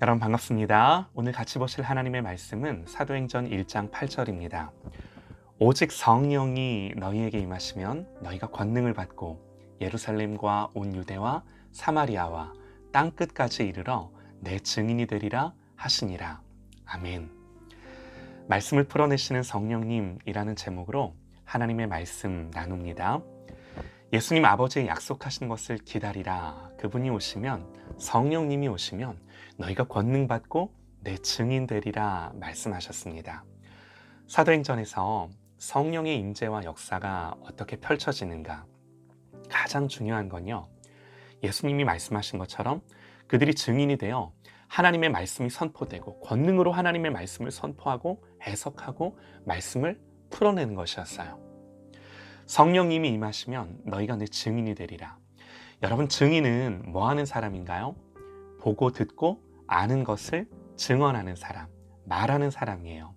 여러분 반갑습니다. 오늘 같이 보실 하나님의 말씀은 사도행전 1장 8절입니다. 오직 성령이 너희에게 임하시면 너희가 권능을 받고 예루살렘과 온 유대와 사마리아와 땅 끝까지 이르러 내 증인이 되리라 하시니라. 아멘. 말씀을 풀어내시는 성령님이라는 제목으로 하나님의 말씀 나눕니다. 예수님 아버지의 약속하신 것을 기다리라. 그분이 오시면 성령님이 오시면 너희가 권능 받고 내 증인 되리라 말씀하셨습니다. 사도행전에서 성령의 임재와 역사가 어떻게 펼쳐지는가? 가장 중요한 건요. 예수님이 말씀하신 것처럼 그들이 증인이 되어 하나님의 말씀이 선포되고 권능으로 하나님의 말씀을 선포하고 해석하고 말씀을 풀어내는 것이었어요. 성령님이 임하시면 너희가 내 증인이 되리라. 여러분 증인은 뭐 하는 사람인가요? 보고 듣고 아는 것을 증언하는 사람, 말하는 사람이에요.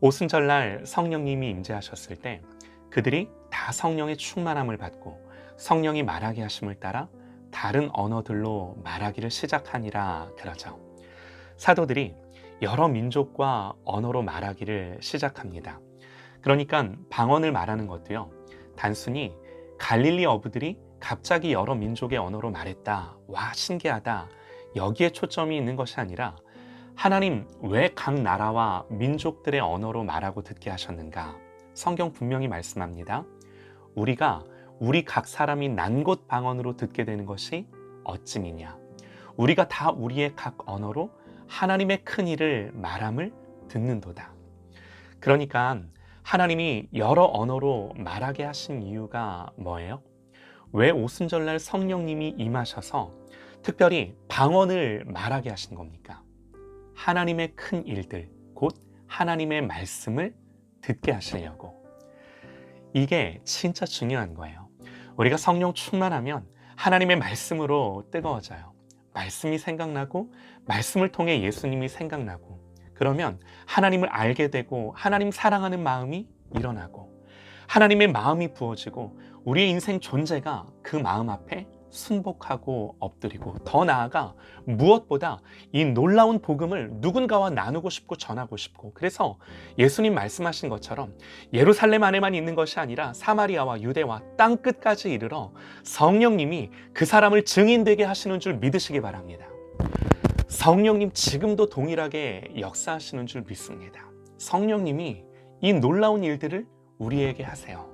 오순절날 성령님이 임재하셨을 때 그들이 다 성령의 충만함을 받고 성령이 말하게 하심을 따라 다른 언어들로 말하기를 시작하니라 그러죠. 사도들이 여러 민족과 언어로 말하기를 시작합니다. 그러니까 방언을 말하는 것도요. 단순히 갈릴리 어부들이 갑자기 여러 민족의 언어로 말했다. 와, 신기하다. 여기에 초점이 있는 것이 아니라 하나님 왜 각 나라와 민족들의 언어로 말하고 듣게 하셨는가? 성경 분명히 말씀합니다. 우리가 우리 각 사람이 난 곳 방언으로 듣게 되는 것이 어찌미냐? 우리가 다 우리의 각 언어로 하나님의 큰 일을 말함을 듣는도다. 그러니까 하나님이 여러 언어로 말하게 하신 이유가 뭐예요? 왜 오순절날 성령님이 임하셔서 특별히 방언을 말하게 하신 겁니까? 하나님의 큰 일들, 곧 하나님의 말씀을 듣게 하시려고. 이게 진짜 중요한 거예요. 우리가 성령 충만하면 하나님의 말씀으로 뜨거워져요. 말씀이 생각나고, 말씀을 통해 예수님이 생각나고, 그러면 하나님을 알게 되고, 하나님 사랑하는 마음이 일어나고, 하나님의 마음이 부어지고, 우리의 인생 존재가 그 마음 앞에 순복하고 엎드리고 더 나아가 무엇보다 이 놀라운 복음을 누군가와 나누고 싶고 전하고 싶고 그래서 예수님 말씀하신 것처럼 예루살렘 안에만 있는 것이 아니라 사마리아와 유대와 땅 끝까지 이르러 성령님이 그 사람을 증인되게 하시는 줄 믿으시기 바랍니다. 성령님 지금도 동일하게 역사하시는 줄 믿습니다. 성령님이 이 놀라운 일들을 우리에게 하세요.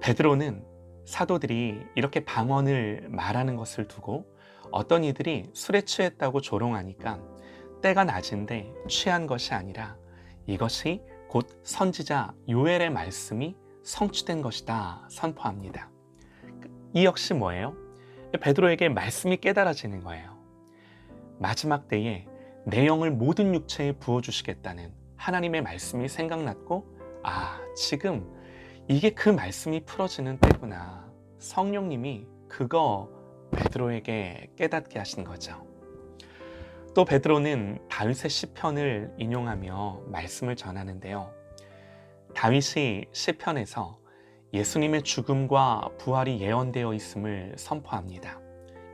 베드로는 사도들이 이렇게 방언을 말하는 것을 두고 어떤 이들이 술에 취했다고 조롱하니까 때가 낮은데 취한 것이 아니라 이것이 곧 선지자 요엘의 말씀이 성취된 것이다 선포합니다. 이 역시 뭐예요? 베드로에게 말씀이 깨달아지는 거예요. 마지막 때에 내 영을 모든 육체에 부어주시겠다는 하나님의 말씀이 생각났고 아 지금 이게 그 말씀이 풀어지는 때구나. 성령님이 그거 베드로에게 깨닫게 하신 거죠. 또 베드로는 다윗의 시편을 인용하며 말씀을 전하는데요. 다윗이 시편에서 예수님의 죽음과 부활이 예언되어 있음을 선포합니다.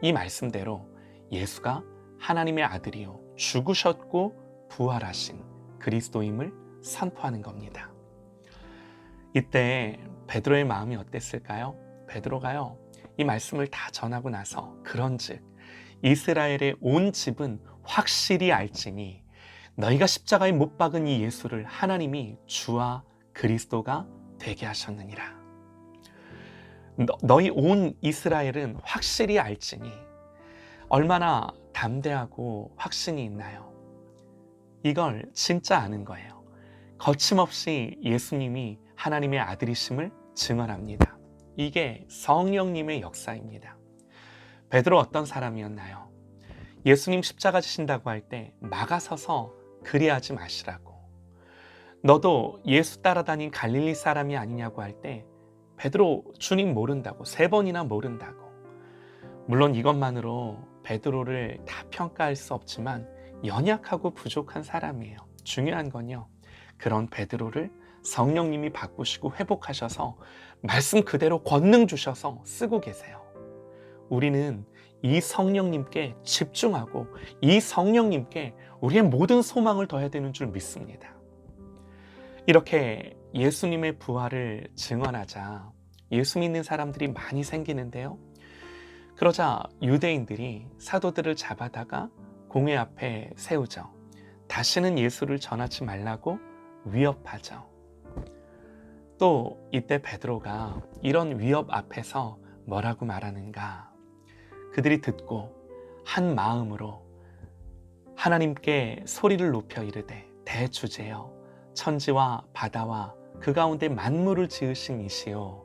이 말씀대로 예수가 하나님의 아들이요 죽으셨고 부활하신 그리스도임을 선포하는 겁니다. 이때 베드로의 마음이 어땠을까요? 베드로가요. 이 말씀을 다 전하고 나서 그런즉 이스라엘의 온 집은 확실히 알지니 너희가 십자가에 못 박은 이 예수를 하나님이 주와 그리스도가 되게 하셨느니라. 너, 너희 온 이스라엘은 확실히 알지니 얼마나 담대하고 확신이 있나요? 이걸 진짜 아는 거예요. 거침없이 예수님이 하나님의 아들이심을 증언합니다. 이게 성령님의 역사입니다. 베드로 어떤 사람이었나요? 예수님 십자가 지신다고 할 때 막아서서 그리하지 마시라고. 너도 예수 따라다닌 갈릴리 사람이 아니냐고 할 때 베드로 주님 모른다고 세 번이나 모른다고. 물론 이것만으로 베드로를 다 평가할 수 없지만 연약하고 부족한 사람이에요. 중요한 건요. 그런 베드로를 성령님이 바꾸시고 회복하셔서 말씀 그대로 권능 주셔서 쓰고 계세요. 우리는 이 성령님께 집중하고 이 성령님께 우리의 모든 소망을 둬야 되는 줄 믿습니다. 이렇게 예수님의 부활을 증언하자 예수 믿는 사람들이 많이 생기는데요. 그러자 유대인들이 사도들을 잡아다가 공회 앞에 세우죠. 다시는 예수를 전하지 말라고 위협하죠. 또 이때 베드로가 이런 위협 앞에서 뭐라고 말하는가? 그들이 듣고 한 마음으로 하나님께 소리를 높여 이르되 대주제여 천지와 바다와 그 가운데 만물을 지으신 이시요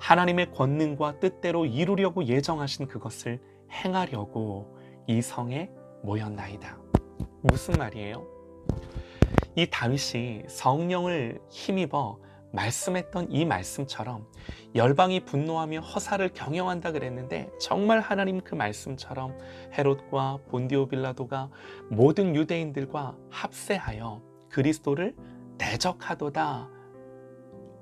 하나님의 권능과 뜻대로 이루려고 예정하신 그것을 행하려고 이 성에 모였나이다. 무슨 말이에요? 이 다윗이 성령을 힘입어 말씀했던 이 말씀처럼 열방이 분노하며 허사를 경영한다 그랬는데 정말 하나님 그 말씀처럼 헤롯과 본디오 빌라도가 모든 유대인들과 합세하여 그리스도를 대적하도다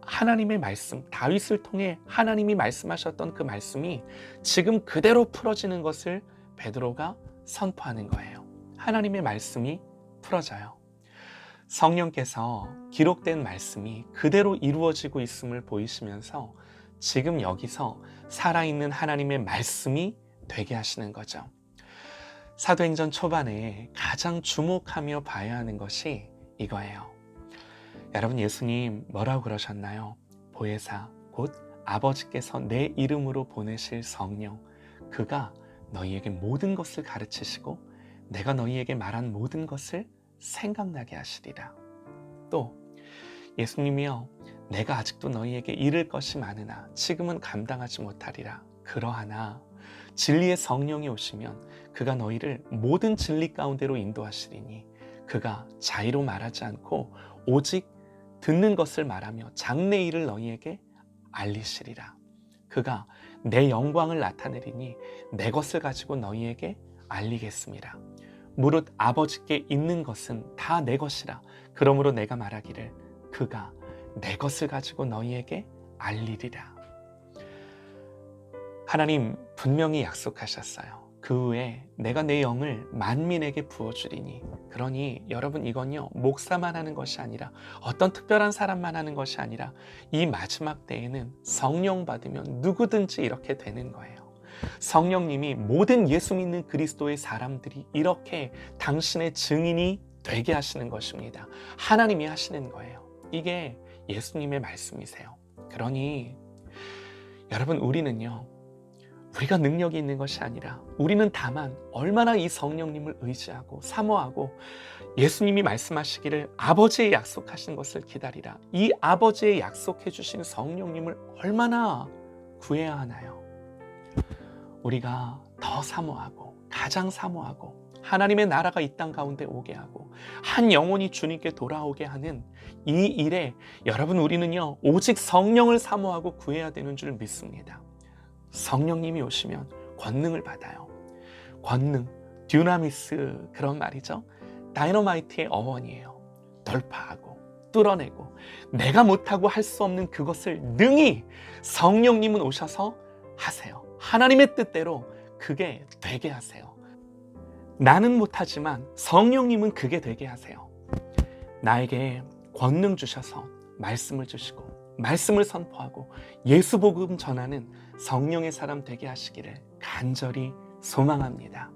하나님의 말씀 다윗을 통해 하나님이 말씀하셨던 그 말씀이 지금 그대로 풀어지는 것을 베드로가 선포하는 거예요. 하나님의 말씀이 풀어져요. 성령께서 기록된 말씀이 그대로 이루어지고 있음을 보이시면서 지금 여기서 살아있는 하나님의 말씀이 되게 하시는 거죠. 사도행전 초반에 가장 주목하며 봐야 하는 것이 이거예요. 여러분 예수님 뭐라고 그러셨나요? 보혜사 곧 아버지께서 내 이름으로 보내실 성령 그가 너희에게 모든 것을 가르치시고 내가 너희에게 말한 모든 것을 생각나게 하시리라. 또 예수님이여 내가 아직도 너희에게 이를 것이 많으나 지금은 감당하지 못하리라. 그러하나 진리의 성령이 오시면 그가 너희를 모든 진리 가운데로 인도하시리니 그가 자의로 말하지 않고 오직 듣는 것을 말하며 장래 일을 너희에게 알리시리라. 그가 내 영광을 나타내리니 내 것을 가지고 너희에게 알리겠습니다. 무릇 아버지께 있는 것은 다 내 것이라. 그러므로 내가 말하기를 그가 내 것을 가지고 너희에게 알리리라. 하나님 분명히 약속하셨어요. 그 후에 내가 내 영을 만민에게 부어주리니 그러니 여러분 이건요 목사만 하는 것이 아니라 어떤 특별한 사람만 하는 것이 아니라 이 마지막 때에는 성령 받으면 누구든지 이렇게 되는 거예요. 성령님이 모든 예수 믿는 그리스도의 사람들이 이렇게 당신의 증인이 되게 하시는 것입니다. 하나님이 하시는 거예요. 이게 예수님의 말씀이세요. 그러니 여러분 우리는요 우리가 능력이 있는 것이 아니라 우리는 다만 얼마나 이 성령님을 의지하고 사모하고 예수님이 말씀하시기를 아버지의 약속하신 것을 기다리라. 이 아버지의 약속해 주신 성령님을 얼마나 구해야 하나요? 우리가 더 사모하고 가장 사모하고 하나님의 나라가 이 땅 가운데 오게 하고 한 영혼이 주님께 돌아오게 하는 이 일에 여러분 우리는요 오직 성령을 사모하고 구해야 되는 줄 믿습니다. 성령님이 오시면 권능을 받아요. 권능, 듀나미스 그런 말이죠. 다이너마이트의 어원이에요. 돌파하고 뚫어내고 내가 못하고 할 수 없는 그것을 능히 성령님은 오셔서 하세요. 하나님의 뜻대로 그게 되게 하세요. 나는 못하지만 성령님은 그게 되게 하세요. 나에게 권능 주셔서 말씀을 주시고 말씀을 선포하고 예수 복음 전하는 성령의 사람 되게 하시기를 간절히 소망합니다.